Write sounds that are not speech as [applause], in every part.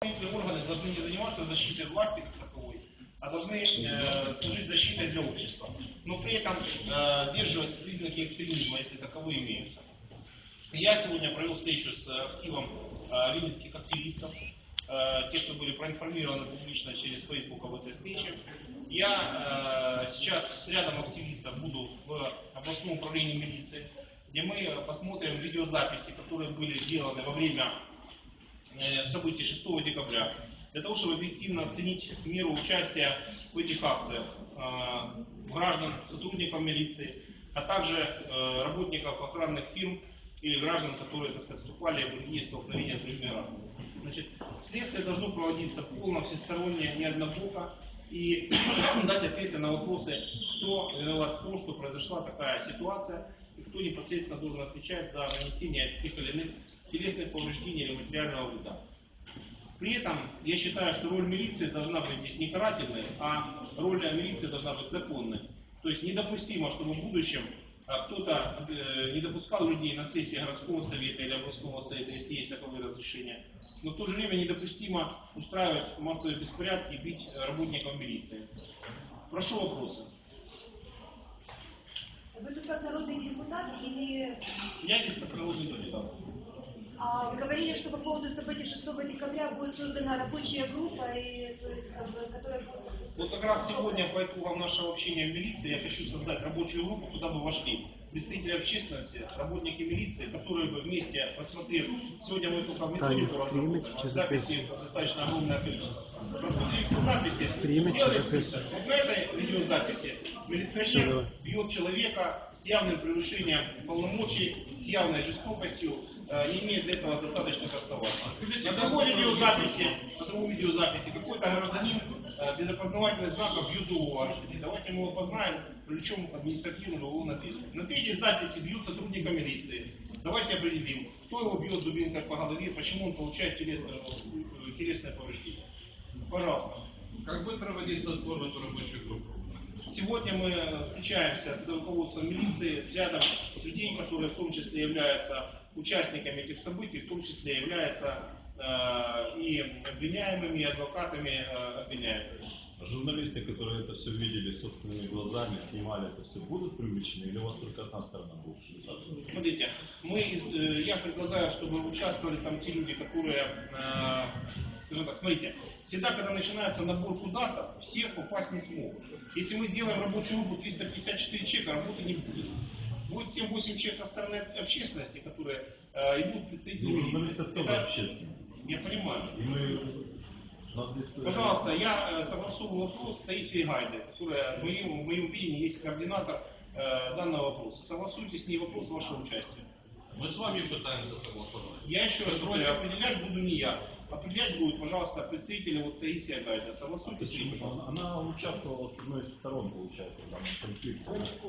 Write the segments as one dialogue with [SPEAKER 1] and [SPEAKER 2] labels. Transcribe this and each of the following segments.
[SPEAKER 1] Правоохранительные органы должны не заниматься защитой власти как таковой, а должны э, служить защитой для общества. Но при этом э, сдерживать признаки экстремизма, если таковые имеются. Я сегодня провел встречу с активом э, винницких активистов, э, тех, кто были проинформированы публично через Facebook об этой встрече. Я э, сейчас с рядом активистов буду в областном управлении милиции, где мы э, посмотрим видеозаписи, которые были сделаны во время э, событий 6 декабря, для того, чтобы объективно оценить меру участия в этих акциях э, граждан, сотрудников милиции, а также э, работников охранных фирм или граждан, которые, так сказать, вступали в другие столкновения с другими. Значит, следствие должно проводиться полно, всесторонне, не однобоко, и [clears throat] дать ответы на вопросы, кто виноват в том, что произошла такая ситуация, и кто непосредственно должен отвечать за нанесение тех или иных телесных повреждений или материального вреда. При этом я считаю, что роль милиции должна быть здесь не карательной, а роль милиции должна быть законной. То есть недопустимо, чтобы в будущем а, кто-то э, не допускал людей на сессии городского совета или областного совета, если есть таковые разрешения. Но в то же время недопустимо устраивать массовые беспорядки и бить э, работников милиции. Прошу вопросы.
[SPEAKER 2] Вы тут как народный депутат или...
[SPEAKER 1] Я здесь как народный депутат.
[SPEAKER 2] А вы говорили, что по поводу событий 6 декабря будет создана рабочая группа, и, то есть, бы, которая будет...
[SPEAKER 1] Вот как раз сегодня по итогам нашего общения в милиции я хочу создать рабочую группу, куда бы вошли представители общественности, работники милиции, которые бы вместе, посмотрев, сегодня мы только методику разработали, записи достаточно огромное количество. Посмотрели все записи, сделали список. Вот на этой видеозаписи милиционер бьет человека с явным превышением полномочий, с явной жестокостью, не имеет для этого достаточных оснований. На другой видеозаписи, на другой видеозаписи какой-то гражданин э, без опознавательных знаков другого гражданина. Давайте мы его познаем, привлечем административную уголовную ответственность. На третьей записи бьют сотрудника милиции. Давайте определим, кто его бьет дубинкой по голове, почему он получает телесное, э, телесное повреждение. Пожалуйста.
[SPEAKER 3] Как будет проводиться отбор в эту рабочую группу?
[SPEAKER 1] Сегодня мы встречаемся с руководством милиции, с рядом людей, которые в том числе являются участниками этих событий, в том числе являются э, и обвиняемыми, и адвокатами э, обвиняемых.
[SPEAKER 4] Журналисты, которые это все видели собственными глазами, снимали это все, будут привлечены или у вас только одна сторона будет?
[SPEAKER 1] Смотрите, мы, э, я предлагаю, чтобы участвовали там те люди, которые, э, скажем так, смотрите, всегда, когда начинается набор куда-то, все попасть не смогут. Если мы сделаем рабочую группу 354 человека, работы не будет. Будет 7-8 человек со стороны общественности, которые э, идут представители
[SPEAKER 4] Ну,
[SPEAKER 1] милиции.
[SPEAKER 4] журналисты тоже
[SPEAKER 1] Это-
[SPEAKER 4] общественные.
[SPEAKER 1] Я понимаю.
[SPEAKER 4] И мы... э,
[SPEAKER 1] Пожалуйста, я э, согласовываю вопрос с Таисией Гайде, которая в моем, в моем видении есть координатор э, данного вопроса. Согласуйте с ней вопрос вашего участия.
[SPEAKER 3] Мы с вами пытаемся согласовать.
[SPEAKER 1] Я еще раз говорю, определять буду не я. Определять будет, пожалуйста, представители вот Таисия Гайда. Согласуйте с ней, пожалуйста.
[SPEAKER 4] Она, она участвовала с одной из сторон, получается, в данном конфликте.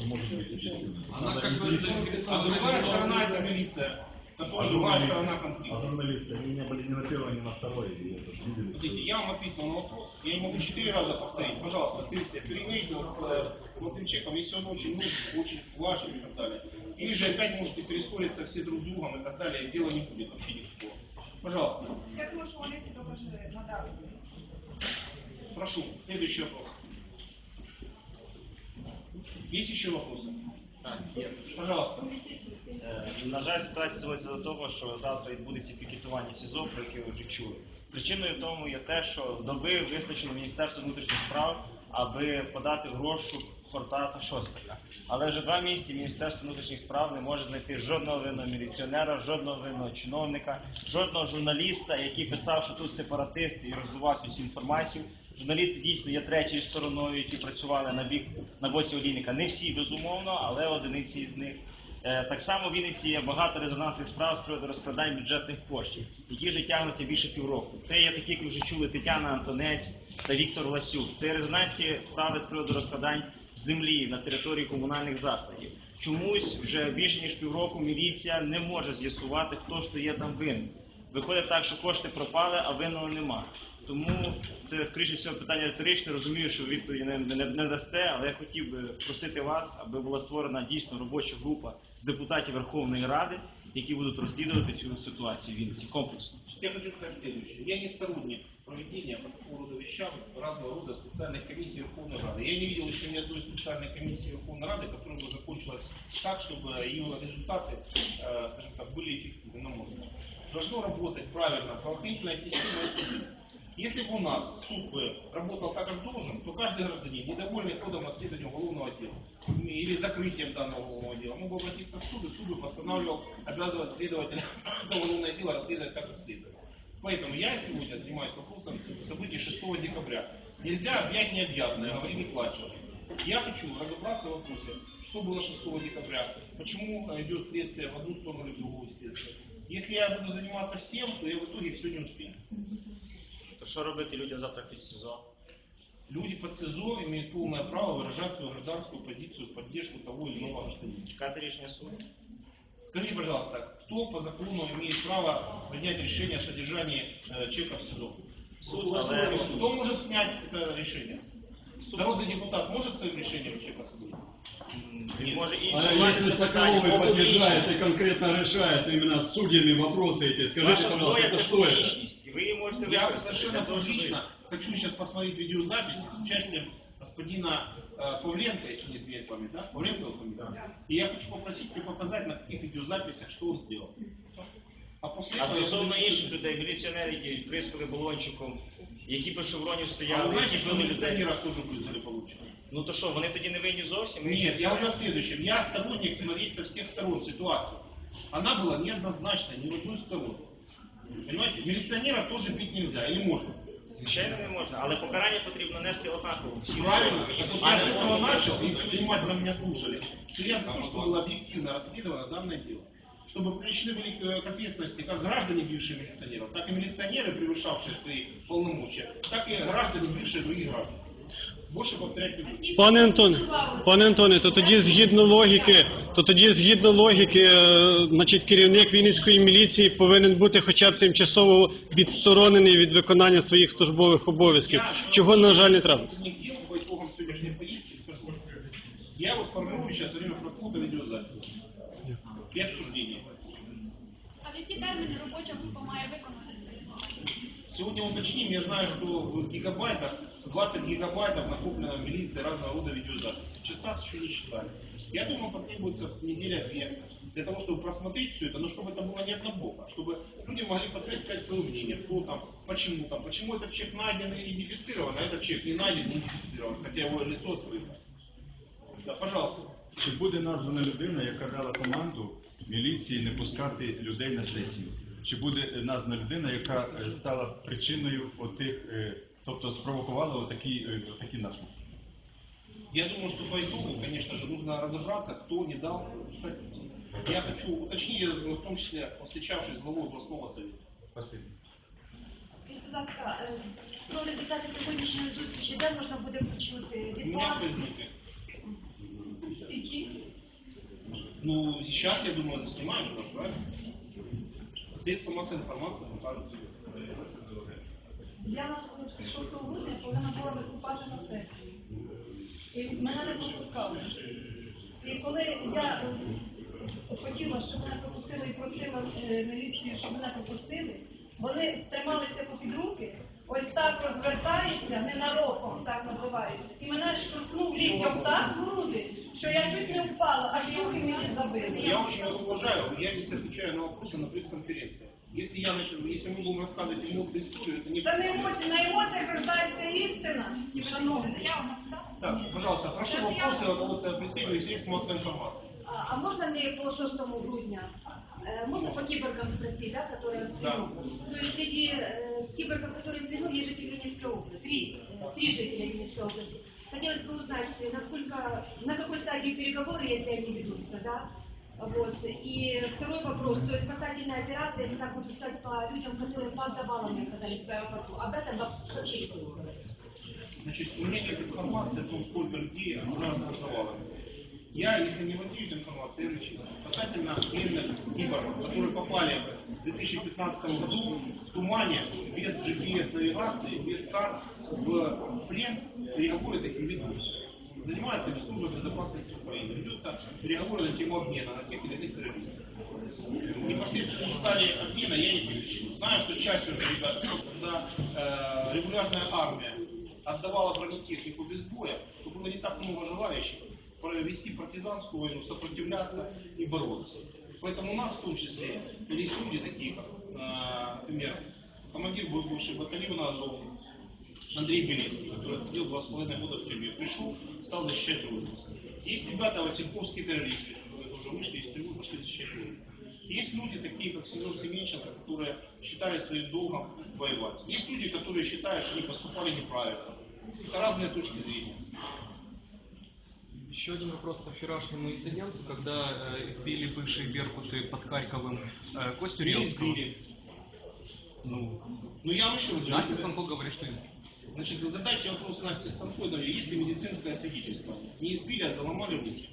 [SPEAKER 4] Не может быть.
[SPEAKER 3] Она как бы
[SPEAKER 1] А другая сторона это милиция, которая
[SPEAKER 4] А
[SPEAKER 1] другая
[SPEAKER 4] журналисты-
[SPEAKER 1] сторона
[SPEAKER 4] А
[SPEAKER 1] конфликта.
[SPEAKER 4] журналисты, они не были ни на первой, ни на второй, и это ж видели.
[SPEAKER 1] Смотрите, я вам ответил на вопрос, я не могу четыре раза повторить. Пожалуйста, Таисия, переговорите вот с э, вот этим человеком, если он очень нужен, очень важен и так далее. Или же опять можете перессориться все друг с другом и так далее, и дела не будет вообще никакого. Пожалуйста,
[SPEAKER 5] Я думаю, що вони себе вже надали.
[SPEAKER 1] прошу, следующий вопрос. Есть еще вопросы? Пожалуйста.
[SPEAKER 6] Е, На жаль, ситуація зводиться до того, що завтра відбудеться пікетування СІЗО, про яке ви вже чули. Причиною тому є те, що доби вистачило Міністерству внутрішніх справ, аби подати в розшук Хорта та. Але вже два місяці Міністерство внутрішніх справ не може знайти жодного винного міліціонера, жодного винного чиновника, жодного журналіста, який писав, що тут сепаратисти і роздував цю інформацію. Журналісти дійсно є третьою стороною, які працювали на бік на боці Олійника. Не всі безумовно, але одиниці з них. Е, Так само в Вінниці є багато резонансних справ з приводу розкрадань бюджетних коштів, які вже тягнуться більше півроку. Це є такі, як ви вже чули, Тетяна Антонець та Віктор Ласюк. Це резонансні справи з приводу розкрадань землі на території комунальних закладів. Чомусь вже більше ніж півроку міліція не може з'ясувати, хто ж то є там винен Виходить так, що кошти пропали, а винного нема. Тому це, скоріше всього, питання риторичне. Розумію, що ви відповіді не, не, не дасте, але я хотів би просити вас, аби була створена дійсно робоча група з депутатів Верховної Ради, які будуть розслідувати цю ситуацію в Вінниці комплексно.
[SPEAKER 1] Я хочу сказать следующее. Я не сторонник проведения по такого рода вещам разного рода специальных комиссий Верховной Рады. Я не видел еще ни одной специальной комиссии Верховной Рады, которая бы закончилась так, чтобы ее результаты, э, скажем так, были эффективны, на мой взгляд. Должно работать правильно правоохранительная система и суды. Если бы у нас суд бы работал так, как должен, то каждый гражданин, недовольный ходом расследования уголовного дела или закрытием данного уголовного дела, мог бы обратиться в суд, и суд бы постанавливал, обязывать следователя [coughs] уголовное дело расследовать как расследовать. Поэтому я сегодня занимаюсь вопросом событий 6 декабря. Нельзя объять необъятное, говорили классики. Я хочу разобраться в вопросе, что было 6 декабря, почему э, идет следствие в одну сторону или в другую следствие. Если я буду заниматься всем, то я в итоге все не успею.
[SPEAKER 6] То що робити людям завтра під СІЗО?
[SPEAKER 1] Люди под СИЗО имеют полное право выражать свою гражданскую позицию в поддержку того или иного гражданина.
[SPEAKER 6] Чекати рішення суду?
[SPEAKER 1] Скажите, пожалуйста, кто по закону имеет право принять решение о содержании э, человека в СИЗО?
[SPEAKER 6] Суд,
[SPEAKER 1] Кто-
[SPEAKER 6] але-
[SPEAKER 1] Кто может снять это решение? Народный депутат может своим решением человека освободить?
[SPEAKER 6] М, Він може
[SPEAKER 4] А
[SPEAKER 6] інше
[SPEAKER 4] если Соколовый поддержает и конкретно решает именно судебные вопросы эти, скажите,
[SPEAKER 6] Ваша
[SPEAKER 4] пожалуйста,
[SPEAKER 6] зброя
[SPEAKER 4] это
[SPEAKER 6] це
[SPEAKER 4] что это?
[SPEAKER 6] публічність, і ви її можете
[SPEAKER 1] Я
[SPEAKER 6] використати.
[SPEAKER 1] совершенно
[SPEAKER 6] для того, щоб ви-
[SPEAKER 1] публично хочу сейчас посмотреть видеозаписи с участием господина э, Павленко, если не изменяет память, да? Павленко его фамилия? И я хочу попросить мне показать, на каких видеозаписях, что он сделал. А после
[SPEAKER 6] А
[SPEAKER 1] этого я
[SPEAKER 6] стосовно
[SPEAKER 1] буду-
[SPEAKER 6] інших людей, міліціонерів, які прискали балончиком, які по шевронів
[SPEAKER 1] А вы
[SPEAKER 6] стояли,
[SPEAKER 1] знаете,
[SPEAKER 6] які
[SPEAKER 1] что
[SPEAKER 6] били людей.
[SPEAKER 1] милиционеров тоже вызвали получено?
[SPEAKER 6] Ну то що, вони тоді не винні зовсім? Ми
[SPEAKER 1] Нет,
[SPEAKER 6] їх-
[SPEAKER 1] я говорю о следующем. Я сторонник смотреть со всех сторон ситуацию. Она была неоднозначной ни в одну сторону. Понимаете, милиционеров тоже бить нельзя, или можно?
[SPEAKER 6] Звичайно, не можна, але покарання потрібно нести однаково. всім
[SPEAKER 1] Правильно.
[SPEAKER 6] особам.
[SPEAKER 1] Так вот
[SPEAKER 6] А
[SPEAKER 1] я
[SPEAKER 6] не
[SPEAKER 1] с этого
[SPEAKER 6] одному
[SPEAKER 1] начал,
[SPEAKER 6] особі.
[SPEAKER 1] если вы внимательно меня слушали, что я за то, что было объективно расследовано данное дело. Чтобы привлечены были к к ответственности как граждане, бывшие милиционеров, так и милиционеры, превышавшие свои полномочия, так и граждане, бывшие других граждан. Больше повторять не буду.
[SPEAKER 7] Пане Антоне, пане Антоне, то тоді згідно логіки, то тоді згідно логіки, е, значить, керівник Вінницької міліції повинен бути хоча б тимчасово відсторонений від виконання своїх службових обов'язків. Чого, на жаль, не треба.
[SPEAKER 1] Не к делу, по итогам сегодняшней поездки скажу. Я вот формирую сейчас во время просмотра видеозаписи и обсуждения.
[SPEAKER 8] А в які терміни робоча група має виконати це?
[SPEAKER 1] Сегодня уточним, я знаю, что в гигабайтах, 20 гигабайтов накоплено в милиции разного рода видеозаписи. В часах еще не считали. Я думаю, потребуется неделя-две для того, чтобы просмотреть все это, но чтобы это было не однобоко, чтобы люди могли посмотреть, сказать свое мнение, кто там, почему там, почему этот человек найден и идентифицирован, а этот человек не найден, не идентифицирован, хотя его лицо открыто. Да, пожалуйста.
[SPEAKER 9] Чи буде названа людина, яка дала команду міліції не пускати людей на сесію? Чи буде названа людина, яка е, стала причиною отих, е, тобто спровокувала отакі, е, отакі наслідки?
[SPEAKER 1] Я думаю, что по итогу, конечно же, нужно разобраться, кто не дал пускать людей. Я хочу уточнить, в том числе, встречавшись с главой областного совета.
[SPEAKER 9] Спасибо.
[SPEAKER 2] Скажіть, будь ласка, е, про результати сьогоднішньої зустрічі, де можна буде почути
[SPEAKER 1] У
[SPEAKER 2] від
[SPEAKER 1] меня
[SPEAKER 2] вас?
[SPEAKER 1] возникли.
[SPEAKER 2] Січі?
[SPEAKER 1] Ну, сейчас, я думаю, заснимаешь нас, правильно? Средства массовой информации покажут тебе.
[SPEAKER 5] Я на 6 грудня повинна була виступати на сесії. І мене не пропускали. І коли я хотіла, щоб мене пропустили і просила е, міліцію, щоб мене пропустили, вони трималися попід руки, ось так розвертається, ненароком так називають. І мене штовхнув ліктем так в груди, Я
[SPEAKER 1] очень вас уважаю, я здесь отвечаю на вопросы на пресс-конференции. Если я начал, если мы будем рассказывать эмоции историю, это не
[SPEAKER 5] Це не емоції, на емоціях рождається істина. Шановні.
[SPEAKER 8] Заяву написали?
[SPEAKER 1] Так, пожалуйста, прошу вопросы от, от представителей средств массовой информации.
[SPEAKER 2] А, а можно мне по 6 грудня? Э, можно по киборгам спросить, да, которые в плену?
[SPEAKER 1] Да.
[SPEAKER 2] То есть среди э, киборгов, которые в плену, есть жители Ленинской области. Три, э, три жителя Ленинской области. Хотелось бы узнать, насколько, на какой стадии переговоры, если они ведутся, да? Вот. И второй вопрос, то есть спасательная операция, если так можно сказать, по людям, которые под завалами оказались в аэропорту. Об этом вообще не.
[SPEAKER 1] Значит, у меня нет информации о том, сколько людей разных завалов. Я, если не владею информацией, я зачитаю. Касательно пленных киборгов, которые попали в 2015 году в тумане, без GPS-навигации, без карт, в плен, переговоры такие ведутся. Занимается ли служба безопасности Украины? Ведутся переговоры на тему обмена на тех или иных террористов. Непосредственно детали обмена я не посвящу. Знаю, что часть уже ребят, когда э, регулярная армия отдавала бронетехнику без боя, то было не так много желающих провести партизанскую войну, сопротивляться и бороться. Поэтому у нас в том числе есть люди такие, как, э, например, командир бывший батальона Азов, Андрей Белецкий, который отсидел два с половиной года в тюрьме, пришел, стал защищать Родину. Есть ребята, васильковские террористы, которые тоже вышли из тюрьмы, пошли защищать Родину. Есть люди, такие как Семен Семенченко, которые считали своим долгом воевать. Есть люди, которые считают, что они поступали неправильно. Это разные точки зрения.
[SPEAKER 10] Еще один вопрос по вчерашнему инциденту, когда э, избили бывшие беркуты под Харьковым э, Костю
[SPEAKER 1] избили.
[SPEAKER 10] Ну,
[SPEAKER 1] Ну я раз
[SPEAKER 10] Настя. Станко говорит, что
[SPEAKER 1] Значит, вы задайте вопрос Насте Станфойдовой, есть ли медицинское свидетельство. Не избили, а заломали руки.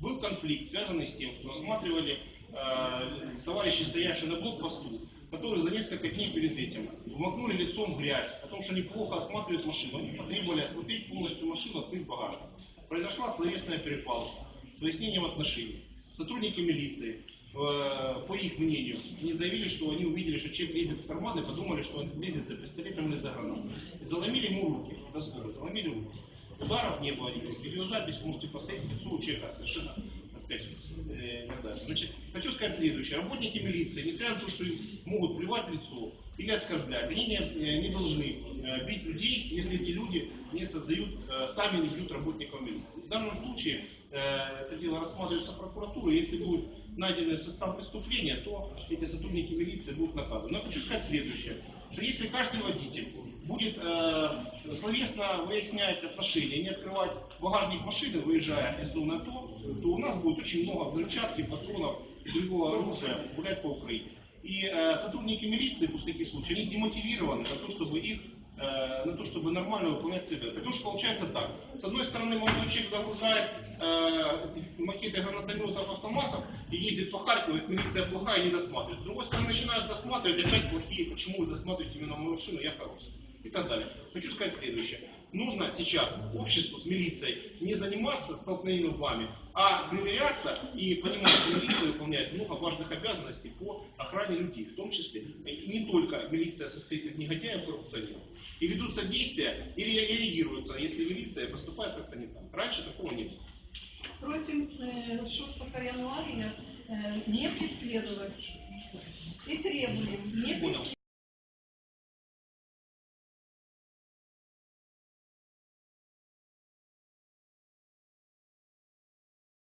[SPEAKER 1] Был конфликт, связанный с тем, что осматривали э, товарищи, стоявшие на блокпосту, которые за несколько дней перед этим вмокнули лицом в грязь, о том, что они плохо осматривают машину. Они потребовали осмотреть полностью машину, открыть багажник. Произошла словесная перепалка с выяснением отношений. Сотрудники милиции, э, по их мнению, они заявили, что они увидели, что человек лезет в карман и подумали, что он лезет за пистолетом или за гранатой. И заломили ему руки, дословно, заломили руки. Ударов не было никаких. Видеозапись можете посмотреть, лицо у человека совершенно, так сказать, э, не. Значит, хочу сказать следующее. Работники милиции, несмотря на то, что могут плевать в лицо или оскорблять, они не, э, не должны э, бить людей, если эти люди не создают, э, сами не бьют работников милиции. В данном случае э, это дело рассматривается прокуратурой. Если будет найден состав преступления, то эти сотрудники милиции будут наказаны. Но я хочу сказать следующее, что если каждый водитель будет э, словесно выяснять отношения, не открывать багажник машины, выезжая из зоны АТО, то у нас будет очень много взрывчатки, патронов и другого оружия гулять по Украине. И э, сотрудники милиции после таких случаев, они демотивированы на то, чтобы их э, на то, чтобы нормально выполнять обязанности. Потому что получается так. С одной стороны, молодой человек загружает э, макеты гранатометов, автоматов и ездит по Харькову, и милиция плохая и не досматривает. С другой стороны, начинают досматривать, опять плохие, почему вы досматриваете именно мою машину, я хороший. И так далее. Хочу сказать следующее. Нужно сейчас обществу с милицией не заниматься столкновением лбами, а примиряться и понимать, что милиция выполняет много важных обязанностей по охране людей, в том числе и не только милиция состоит из негодяев, коррупционеров. И ведутся действия или реагируются, если милиция поступает как-то не так. Раньше такого не было.
[SPEAKER 5] Просим э, 6 января э, не преследовать. И требуем не
[SPEAKER 1] Понял.